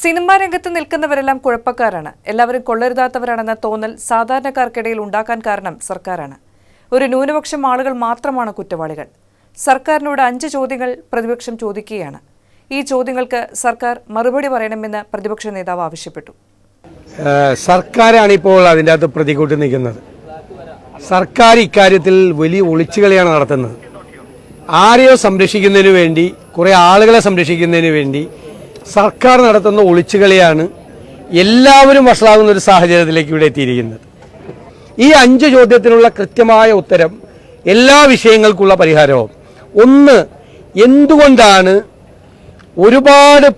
Cinema രംഗത്ത് നിൽക്കുന്നവരെല്ലാം കുഴപ്പക്കാരാണ്. എല്ലാവരും കൊള്ളരുതാത്തവരാണെന്ന തോന്നൽ സാധാരണക്കാർക്കിടയിൽ ഉണ്ടാക്കാൻ കാരണം സർക്കാരാണ്. ഒരു ന്യൂനപക്ഷം ആളുകൾ മാത്രമാണ് കുറ്റവാളികൾ. സർക്കാരിനോട് അഞ്ച് ചോദ്യങ്ങൾ പ്രതിപക്ഷം ചോദിക്കുകയാണ്. ഈ ചോദ്യങ്ങൾക്ക് സർക്കാർ മറുപടി പറയണമെന്ന് പ്രതിപക്ഷ നേതാവ് ആവശ്യപ്പെട്ടു. സർക്കാരാണ് ഇപ്പോൾ അതിന്റെ അകത്ത് പ്രതികൂട്ടി നിൽക്കുന്നത്. സർക്കാർ ഇക്കാര്യത്തിൽ വലിയ ഒളിച്ചുകളിയാണ് നടത്തുന്നത്. ആരെയോ സംരക്ഷിക്കുന്നതിന് വേണ്ടി കുറേ ആളുകളെ സംരക്ഷിക്കുന്നതിന് വേണ്ടി സർക്കാർ നടത്തുന്ന ഒളിച്ചുകളിയാണ് എല്ലാവരും വഷളാകുന്ന ഒരു സാഹചര്യത്തിലേക്ക് ഇവിടെ എത്തിയിരിക്കുന്നത്. ഈ അഞ്ച് ചോദ്യത്തിനുള്ള കൃത്യമായ ഉത്തരം എല്ലാ വിഷയങ്ങൾക്കുള്ള പരിഹാരവും. ഒന്ന് എന്തുകൊണ്ടാണ് ഒരുപാട്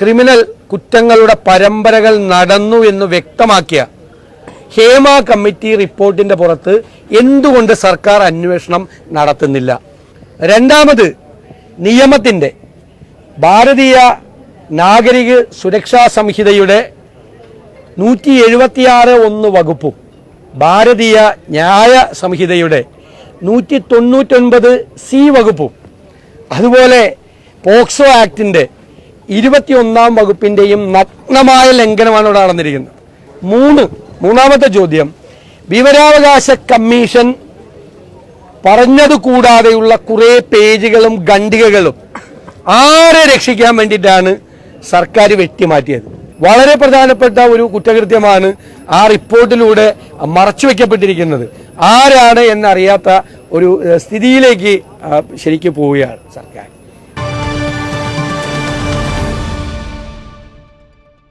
ക്രിമിനൽ കുറ്റങ്ങളുടെ പരമ്പരകൾ നടന്നു എന്ന് വ്യക്തമാക്കിയ ഹേമ കമ്മിറ്റി റിപ്പോർട്ടിന്റെ പുറത്ത് എന്തുകൊണ്ട് സർക്കാർ അന്വേഷണം നടത്തുന്നില്ല? രണ്ടാമത് നിയമത്തിന്റെ ഭാരതീയ നാഗരിക സുരക്ഷാ സംഹിതയുടെ നൂറ്റി എഴുപത്തിയാറ് ഒന്ന് വകുപ്പും ഭാരതീയ ന്യായ സംഹിതയുടെ നൂറ്റി തൊണ്ണൂറ്റൊൻപത് സി വകുപ്പും. അതുപോലെ പോക്സോ ആക്ടിന്റെ ഇരുപത്തിയൊന്നാം വകുപ്പിന്റെയും നഗ്നമായ ലംഘനമാണ് ഇവിടെ നടന്നിരിക്കുന്നത്. മൂന്ന് മൂന്നാമത്തെ ചോദ്യം വിവരാവകാശ കമ്മീഷൻ പറഞ്ഞത് കൂടാതെയുള്ള കുറേ പേജുകളും ഖണ്ഡികകളും ആരെ രക്ഷിക്കാൻ വേണ്ടിയിട്ടാണ് സർക്കാർ വെട്ടിമാറ്റിയത്. വളരെ പ്രധാനപ്പെട്ട ഒരു കുറ്റകൃത്യമാണ് ആ റിപ്പോർട്ടിലൂടെ മറച്ചു വെക്കപ്പെട്ടിരിക്കുന്നത്. ആരാണ് എന്നറിയാത്ത ഒരു സ്ഥിതിയിലേക്ക് ശരിക്കും പോവുകയാണ് സർക്കാർ.